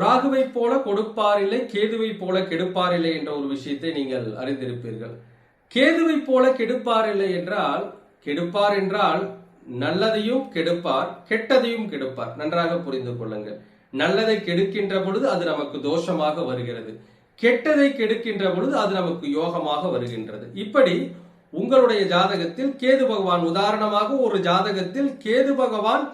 ராகுவை போல கொடுப்பாரில்லை கேதுவை போல கெடுப்பாரில்லை என்ற ஒரு விஷயத்தை நீங்கள் அறிந்திருப்பீர்கள். கேதுவை போல கெடுப்பாரில்லை என்றால் கெடுப்பார் என்றால் நல்லதையும் கெடுப்பார் கெட்டதையும் கெடுப்பார். நன்றாக புரிந்து கொள்ளுங்கள். நல்லதை கெடுக்கின்ற பொழுது அது நமக்கு தோஷமாக வருகிறது. கெட்டதை கெடுக்கின்ற பொழுது அது நமக்கு யோகமாக வருகின்றது. இப்படி உங்களுடைய ஜாதகத்தில் கேது பகவான் உதாரணமாக ஒரு ஜாதகத்தில் கேது பகவான்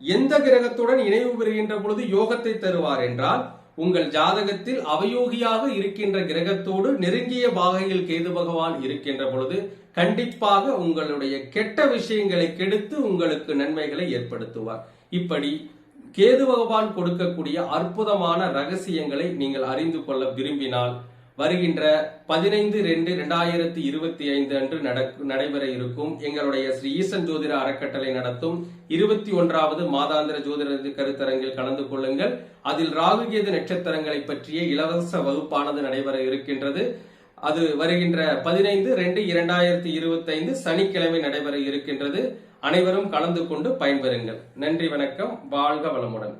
எந்த கிரகத்துடன் இணைவு பெறுகின்ற பொழுது யோகத்தை தருவார் என்றால் உங்கள் ஜாதகத்தில் அவயோகியாக இருக்கின்ற கிரகத்தோடு நெருங்கிய பாகையில் கேது பகவான் இருக்கின்ற பொழுது கண்டிப்பாக உங்களுடைய கெட்ட விஷயங்களை கெடுத்து உங்களுக்கு நன்மைகளை ஏற்படுத்துவார். இப்படி கேது பகவான் கொடுக்கக்கூடிய அற்புதமான ரகசியங்களை நீங்கள் அறிந்து கொள்ள விரும்பினால் வருகின்ற பதினைந்து ரெண்டு ரெண்டாயிரத்தி இருபத்தி ஐந்து அன்று நடைபெற இருக்கும் எங்களுடைய ஸ்ரீ ஈசன் ஜோதிட அறக்கட்டளை நடத்தும் இருபத்தி ஒன்றாவது மாதாந்திர ஜோதிட கருத்தரங்கில் கலந்து கொள்ளுங்கள். அதில் ராகுகேது நட்சத்திரங்களை பற்றிய இலவச வகுப்பானது நடைபெற இருக்கின்றது. அது வருகின்ற பதினைந்து ரெண்டு இரண்டாயிரத்தி இருபத்தி ஐந்து சனிக்கிழமை நடைபெற இருக்கின்றது. அனைவரும் கலந்து கொண்டு பயன்பெறுங்கள். நன்றி வணக்கம். வாழ்க வளமுடன்.